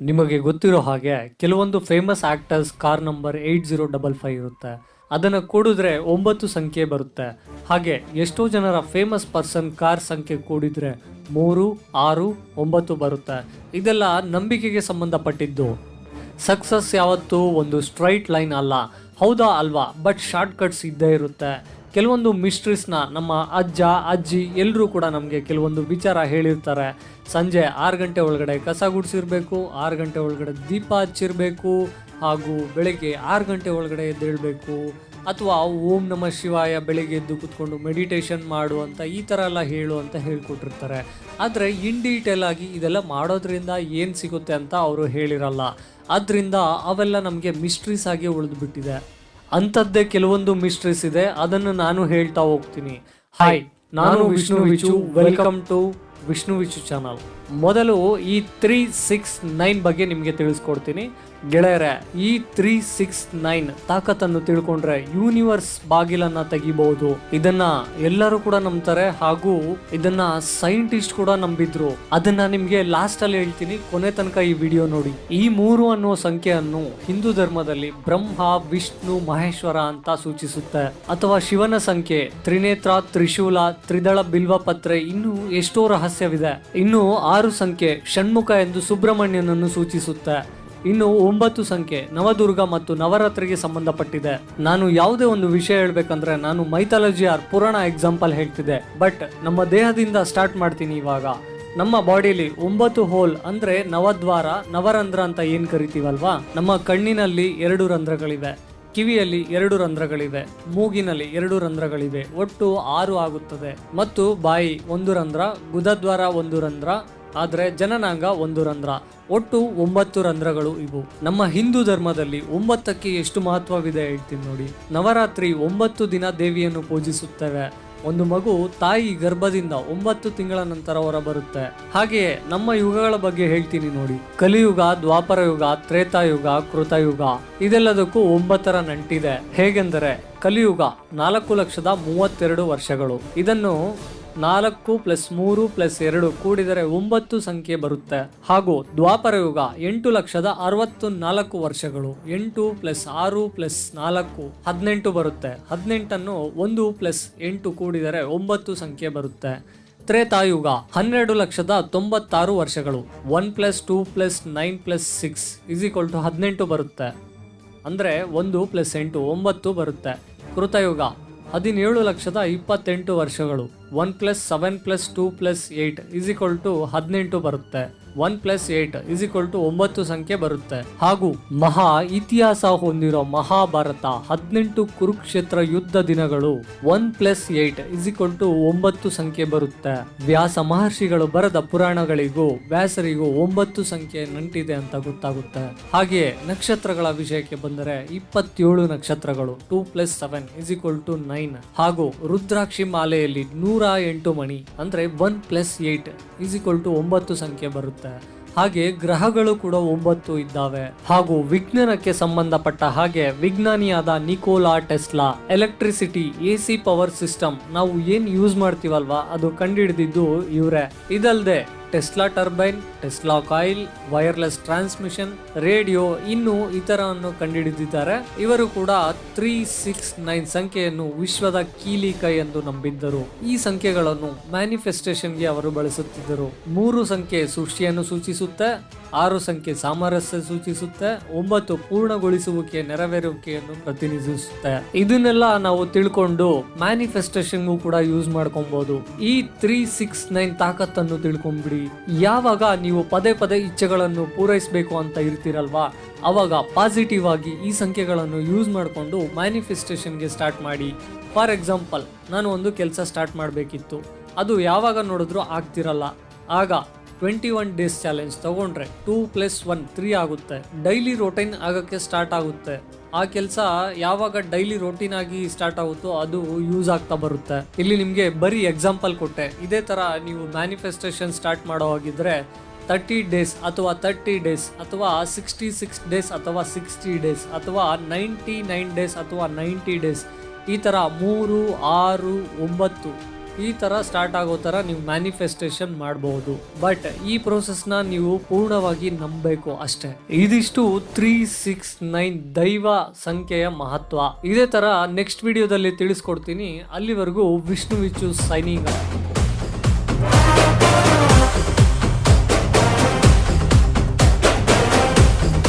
ನಿಮಗೆ ಗೊತ್ತಿರೋ ಹಾಗೆ ಕೆಲವೊಂದು famous actors car number eight zero double five ಇರುತ್ತೆ. ಅದನ್ನು ಕೂಡಿದ್ರೆ ಒಂಬತ್ತು ಸಂಖ್ಯೆ ಬರುತ್ತೆ. ಹಾಗೆ ಎಷ್ಟೋ ಜನರ ಫೇಮಸ್ ಪರ್ಸನ್ ಕಾರ್ ಸಂಖ್ಯೆ ಕೂಡಿದ್ರೆ ಮೂರು, ಆರು, ಒಂಬತ್ತು ಬರುತ್ತೆ. ಇದೆಲ್ಲ ನಂಬಿಕೆಗೆ ಸಂಬಂಧಪಟ್ಟಿದ್ದು. ಸಕ್ಸಸ್ ಯಾವತ್ತೂ ಒಂದು ಸ್ಟ್ರೈಟ್ ಲೈನ್ ಅಲ್ಲ. ಹೌದಾ, ಅಲ್ವಾ? ಬಟ್ ಶಾರ್ಟ್ ಕಟ್ಸ್ ಇದ್ದೇ ಇರುತ್ತೆ. ಕೆಲವೊಂದು ಮಿಸ್ಟ್ರೀಸ್ನ ನಮ್ಮ ಅಜ್ಜ, ಅಜ್ಜಿ ಎಲ್ಲರೂ ಕೂಡ ನಮಗೆ ಕೆಲವೊಂದು ವಿಚಾರ ಹೇಳಿರ್ತಾರೆ. ಸಂಜೆ ಆರು ಗಂಟೆ ಒಳಗಡೆ ಕಸ ಗುಡಿಸಿರ್ಬೇಕು, ಆರು ಗಂಟೆ ಒಳಗಡೆ ದೀಪ ಹಚ್ಚಿರಬೇಕು, ಹಾಗೂ ಬೆಳಗ್ಗೆ ಆರು ಗಂಟೆ ಒಳಗಡೆ ಎದ್ದೇಳಬೇಕು, ಅಥವಾ ಓಂ ನಮ ಶಿವಾಯ ಬೆಳಿಗ್ಗೆ ಎದ್ದು ಕೂತ್ಕೊಂಡು ಮೆಡಿಟೇಷನ್ ಮಾಡು ಅಂತ ಈ ಥರ ಎಲ್ಲ ಹೇಳು ಅಂತ ಹೇಳ್ಕೊಟ್ಟಿರ್ತಾರೆ. ಆದರೆ ಇನ್ ಡೀಟೇಲ್ ಆಗಿ ಇದೆಲ್ಲ ಮಾಡೋದ್ರಿಂದ ಏನು ಸಿಗುತ್ತೆ ಅಂತ ಅವರು ಹೇಳಿರಲ್ಲ. ಆದ್ದರಿಂದ ಅವೆಲ್ಲ ನಮಗೆ ಮಿಸ್ಟ್ರೀಸ್ ಆಗಿ ಉಳಿದ್ಬಿಟ್ಟಿದೆ. ಅಂಥದ್ದೇ ಕೆಲವೊಂದು ಮಿಸ್ಟ್ರೀಸ್ ಇದೆ. ಅದನ್ನು ನಾನು ಹೇಳ್ತಾ ಹೋಗ್ತೀನಿ. ಹಾಯ್ ನಾನು Vishnu Vichu. Welcome to Vishnu Vichu channel ಮೊದಲು ಈ ತ್ರೀ ಸಿಕ್ಸ್ ನೈನ್ ಬಗ್ಗೆ ನಿಮಗೆ ತಿಳಿಸ್ಕೊಡ್ತೀನಿ. ಗೆಳೆಯರೆ, ಈ ತ್ರೀ ಸಿಕ್ಸ್ ನೈನ್ ತಾಕತ್ತನ್ನು ತಿಳ್ಕೊಂಡ್ರೆ ಯೂನಿವರ್ಸ್ ಬಾಗಿಲನ್ನ ತೆಗಿಬಹುದು. ಇದನ್ನ ಎಲ್ಲರೂ ಕೂಡ ನಂಬ್ತಾರೆ ಹಾಗೂ ಇದನ್ನ ಸೈಂಟಿಸ್ಟ್ ಕೂಡ ನಂಬಿದ್ರು. ಅದನ್ನ ನಿಮ್ಗೆ ಲಾಸ್ಟ್ ಅಲ್ಲಿ ಹೇಳ್ತೀನಿ, ಕೊನೆ ತನಕ ಈ ವಿಡಿಯೋ ನೋಡಿ. ಈ ಮೂರು ಅನ್ನುವ ಸಂಖ್ಯೆಯನ್ನು ಹಿಂದೂ ಧರ್ಮದಲ್ಲಿ ಬ್ರಹ್ಮ, ವಿಷ್ಣು, ಮಹೇಶ್ವರ ಅಂತ ಸೂಚಿಸುತ್ತೆ. ಅಥವಾ ಶಿವನ ಸಂಖ್ಯೆ, ತ್ರಿನೇತ್ರ, ತ್ರಿಶೂಲ, ತ್ರಿದಳ ಬಿಲ್ವ ಪತ್ರೆ ಇನ್ನು ಎಷ್ಟೋ ರಹಸ್ಯವಿದೆ. ಇನ್ನು ಆರು ಸಂಖ್ಯೆ ಷಣ್ಮುಖ ಎಂದು ಸುಬ್ರಹ್ಮಣ್ಯನನ್ನು ಸೂಚಿಸುತ್ತೆ. ಇನ್ನು ಒಂಬತ್ತು ಸಂಖ್ಯೆ ನವದುರ್ಗ ಮತ್ತು ನವರಾತ್ರಿಗೆ ಸಂಬಂಧಪಟ್ಟಿದೆ. ನಾನು ಯಾವುದೇ ಒಂದು ವಿಷಯ ಹೇಳ್ಬೇಕಂದ್ರೆ ನಾನು ಮೈಥಾಲಜಿ ಆರ್ ಪುರಾಣ ಎಕ್ಸಾಂಪಲ್ ಹೇಳ್ತಿದೆ ಬಟ್ ನಮ್ಮ ದೇಹದಿಂದ ಸ್ಟಾರ್ಟ್ ಮಾಡ್ತೀನಿ ಇವಾಗ. ನಮ್ಮ ಬಾಡಿಲಿ ಒಂಬತ್ತು ಹೋಲ್ ಅಂದ್ರೆ ನವದ್ವಾರ, ನವರಂಧ್ರ ಅಂತ ಏನ್ ಕರಿತೀವಲ್ವಾ? ನಮ್ಮ ಕಣ್ಣಿನಲ್ಲಿ ಎರಡು ರಂಧ್ರಗಳಿವೆ. ಕಿವಿಯಲ್ಲಿ ಎರಡು ರಂಧ್ರಗಳಿವೆ. ಮೂಗಿನಲ್ಲಿ ಎರಡು ರಂಧ್ರಗಳಿವೆ. ಒಟ್ಟು ಆರು ಆಗುತ್ತದೆ. ಮತ್ತು ಬಾಯಿ ಒಂದು ರಂಧ್ರ, ಗುದದ್ವಾರ ಒಂದು ರಂಧ್ರ ಆದರೆ ಜನನಾಂಗ ಒಂದು ರಂಧ್ರ. ಒಟ್ಟು ಒಂಬತ್ತು ರಂಧ್ರಗಳು ಇವು. ನಮ್ಮ ಹಿಂದೂ ಧರ್ಮದಲ್ಲಿ ಒಂಬತ್ತಕ್ಕೆ ಎಷ್ಟು ಮಹತ್ವವಿದೆ ಹೇಳ್ತೀನಿ ನೋಡಿ. ನವರಾತ್ರಿ ಒಂಬತ್ತು ದಿನ ದೇವಿಯನ್ನು ಪೂಜಿಸುತ್ತೇವೆ. ಒಂದು ಮಗು ತಾಯಿ ಗರ್ಭದಿಂದ ಒಂಬತ್ತು ತಿಂಗಳ ನಂತರ ಹೊರಬರುತ್ತೆ. ಹಾಗೆಯೇ ನಮ್ಮ ಯುಗಗಳ ಬಗ್ಗೆ ಹೇಳ್ತೀನಿ ನೋಡಿ. ಕಲಿಯುಗ, ದ್ವಾಪರ ಯುಗ, ತ್ರೇತಾಯುಗ, ಕೃತಯುಗ ಇದೆಲ್ಲದಕ್ಕೂ ಒಂಬತ್ತರ ನಂಟಿದೆ. ಹೇಗೆಂದರೆ ಕಲಿಯುಗ ನಾಲ್ಕು ಲಕ್ಷದ ಮೂವತ್ತೆರಡು ವರ್ಷಗಳು. ಇದನ್ನು ನಾಲ್ಕು ಪ್ಲಸ್ ಮೂರು ಪ್ಲಸ್ ಎರಡು ಕೂಡಿದರೆ ಒಂಬತ್ತು ಸಂಖ್ಯೆ ಬರುತ್ತೆ. ಹಾಗೂ ದ್ವಾಪರ ಯುಗ ಎಂಟು ಲಕ್ಷದ ಅರವತ್ತು ನಾಲ್ಕು ವರ್ಷಗಳು, ಎಂಟು ಪ್ಲಸ್ ಆರು ಪ್ಲಸ್ ನಾಲ್ಕು ಹದಿನೆಂಟು ಬರುತ್ತೆ. ಹದಿನೆಂಟನ್ನು ಒಂದು ಪ್ಲಸ್ ಎಂಟು ಕೂಡಿದರೆ ಒಂಬತ್ತು ಸಂಖ್ಯೆ ಬರುತ್ತೆ. ತ್ರೇತಾಯುಗ ಹನ್ನೆರಡು ಲಕ್ಷದ ತೊಂಬತ್ತಾರು ವರ್ಷಗಳು, one plus two plus nine plus six is equal to ಹದಿನೆಂಟು ಬರುತ್ತೆ. ಅಂದರೆ ಒಂದು ಪ್ಲಸ್ ಎಂಟು ಒಂಬತ್ತು ಬರುತ್ತೆ. ಕೃತಯುಗ ಹದಿನೇಳು ಲಕ್ಷದ ಇಪ್ಪತ್ತೆಂಟು ವರ್ಷಗಳು one plus seven plus two plus eight is equal to ಹದಿನೆಂಟು ಬರುತ್ತೆ. One plus eight is equal to ಒಂಬತ್ತು ಸಂಖ್ಯೆ ಬರುತ್ತೆ. ಹಾಗೂ ಮಹಾ ಇತಿಹಾಸ ಹೊಂದಿರೋ ಮಹಾಭಾರತ ಹದಿನೆಂಟು ಕುರುಕ್ಷೇತ್ರ ಯುದ್ಧ ದಿನಗಳು one plus eight is equal to ಒಂಬತ್ತು ಸಂಖ್ಯೆ ಬರುತ್ತೆ. ವ್ಯಾಸ ಮಹರ್ಷಿಗಳು ಬರೆದ ಪುರಾಣಗಳಿಗೂ ವ್ಯಾಸರಿಗೂ ಒಂಬತ್ತು ಸಂಖ್ಯೆ ನಂಟಿದೆ ಅಂತ ಗೊತ್ತಾಗುತ್ತೆ. ಹಾಗೆಯೇ ನಕ್ಷತ್ರಗಳ ವಿಷಯಕ್ಕೆ ಬಂದರೆ ಇಪ್ಪತ್ತೇಳು ನಕ್ಷತ್ರಗಳು two plus seven is equal to nine ಹಾಗೂ ರುದ್ರಾಕ್ಷಿ ಮಾಲೆಯಲ್ಲಿ ನೂರ ಎಂಟು ಮಣಿ, ಅಂದರೆ one plus eight is equal to ಒಂಬತ್ತು ಸಂಖ್ಯೆ ಬರುತ್ತೆ. ಹಾಗೆ ಗ್ರಹಗಳು ಕೂಡ ಒಂಬತ್ತು ಇದ್ದಾವೆ. ಹಾಗೂ ವಿಜ್ಞಾನಕ್ಕೆ ಸಂಬಂಧಪಟ್ಟ ಹಾಗೆ ವಿಜ್ಞಾನಿಯಾದ Nikola Tesla electricity A C power system ನಾವು ಏನ್ ಯೂಸ್ ಮಾಡ್ತೀವಲ್ವಾ ಅದು ಕಂಡುಹಿಡಿದಿದ್ದು ಇವರೇ. ಇದಲ್ದೆ Tesla turbine Tesla coil wireless transmission radio ಇನ್ನು ಇತರವನ್ನು ಕಂಡುಹಿಡಿದಿದ್ದಾರೆ. ಇವರು ಕೂಡ ತ್ರೀ ಸಿಕ್ಸ್ ನೈನ್ ಸಂಖ್ಯೆಯನ್ನು ವಿಶ್ವದ ಕೀಲಿ ಕೈ ಎಂದು ನಂಬಿದ್ದರು. ಈ ಸಂಖ್ಯೆಗಳನ್ನು ಮ್ಯಾನಿಫೆಸ್ಟೇಷನ್ಗೆ ಅವರು ಬಳಸುತ್ತಿದ್ದರು. ಮೂರು ಸಂಖ್ಯೆ ಸೃಷ್ಟಿಯನ್ನು ಸೂಚಿಸುತ್ತೆ. ಆರು ಸಂಖ್ಯೆ ಸಾಮರಸ್ಯ ಸೂಚಿಸುತ್ತೆ, ಒಂಬತ್ತು ಪೂರ್ಣಗೊಳಿಸುವಿಕೆ ನೆರವೇರುವಿಕೆಯನ್ನು ಪ್ರತಿನಿಧಿಸುತ್ತೆ. ಇದನ್ನೆಲ್ಲ ನಾವು ತಿಳ್ಕೊಂಡು ಮ್ಯಾನಿಫೆಸ್ಟೇಷನ್ ಕೂಡ ಯೂಸ್ ಮಾಡ್ಕೊಬಹುದು ಈ ತ್ರೀ ಸಿಕ್ಸ್ ನೈನ್ ತಾಕತ್ತನ್ನು ತಿಳ್ಕೊಂಡ್ಬಿಡಿ ಯಾವಾಗ ನೀವು ಪದೇ ಪದೇ ಇಚ್ಛೆಗಳನ್ನು ಪೂರೈಸಬೇಕು ಅಂತ ಇರ್ತೀರಲ್ವಾ, ಅವಾಗ ಪಾಸಿಟಿವ್ ಆಗಿ ಈ ಸಂಖ್ಯೆಗಳನ್ನು ಯೂಸ್ ಮಾಡಿಕೊಂಡು ಮ್ಯಾನಿಫೆಸ್ಟೇಷನ್ಗೆ ಸ್ಟಾರ್ಟ್ ಮಾಡಿ. ಫಾರ್ ಎಕ್ಸಾಂಪಲ್, ನಾನು ಒಂದು ಕೆಲಸ ಸ್ಟಾರ್ಟ್ ಮಾಡಬೇಕಿತ್ತು. ಅದು ಯಾವಾಗ ನೋಡಿದ್ರೂ ಆಗ್ತಿರಲ್ಲ. ಆಗ ಟ್ವೆಂಟಿ ಒನ್ ಡೇಸ್ ಚಾಲೆಂಜ್ ತಗೊಂಡ್ರೆ ಟೂ ಪ್ಲಸ್ ಒನ್ ತ್ರೀ ಆಗುತ್ತೆ. ಡೈಲಿ ರೋಟೈನ್ ಆಗೋಕ್ಕೆ ಸ್ಟಾರ್ಟ್ ಆಗುತ್ತೆ. ಆ ಕೆಲಸ ಯಾವಾಗ ಡೈಲಿ ರೊಟೀನ್ ಆಗಿ ಸ್ಟಾರ್ಟ್ ಆಗುತ್ತೋ ಅದು ಯೂಸ್ ಆಗ್ತಾ ಬರುತ್ತೆ. ಇಲ್ಲಿ ನಿಮಗೆ ಬರೀ ಎಕ್ಸಾಂಪಲ್ ಕೊಟ್ಟೆ. ಇದೇ ಥರ ನೀವು ಮ್ಯಾನಿಫೆಸ್ಟೇಷನ್ ಸ್ಟಾರ್ಟ್ ಮಾಡೋ ಹಾಗಿದ್ರೆ ತರ್ಟಿ ಡೇಸ್ ಅಥವಾ ತರ್ಟಿ ಡೇಸ್ ಅಥವಾ ಸಿಕ್ಸ್ಟಿ ಸಿಕ್ಸ್ ಡೇಸ್ ಅಥವಾ ಸಿಕ್ಸ್ಟಿ ಡೇಸ್ ಅಥವಾ ನೈಂಟಿ ನೈನ್ ಡೇಸ್ ಅಥವಾ ನೈಂಟಿ ಡೇಸ್ ಈ ಥರ ಮೂರು, ಆರು, ಒಂಬತ್ತು ಈ ತರ ಸ್ಟಾರ್ಟ್ ಆಗೋ ತರ ನೀವು ಮ್ಯಾನಿಫೆಸ್ಟೇಷನ್ ಮಾಡಬಹುದು. ಬಟ್ ಈ ಪ್ರೋಸೆಸ್ನ ನೀವು ಪೂರ್ಣವಾಗಿ ನಂಬಬೇಕು ಅಷ್ಟೇ. ಇದಿಷ್ಟು ತ್ರೀ ಸಿಕ್ಸ್ ನೈನ್ ದೈವ ಸಂಖ್ಯೆಯ ಮಹತ್ವ. ಇದೇ ತರ ನೆಕ್ಸ್ಟ್ ವಿಡಿಯೋದಲ್ಲಿ ತಿಳಿಸ್ಕೊಡ್ತೀನಿ. ಅಲ್ಲಿವರೆಗೂ ವಿಷ್ಣು ವಿಚು ಸೈನಿಂಗ್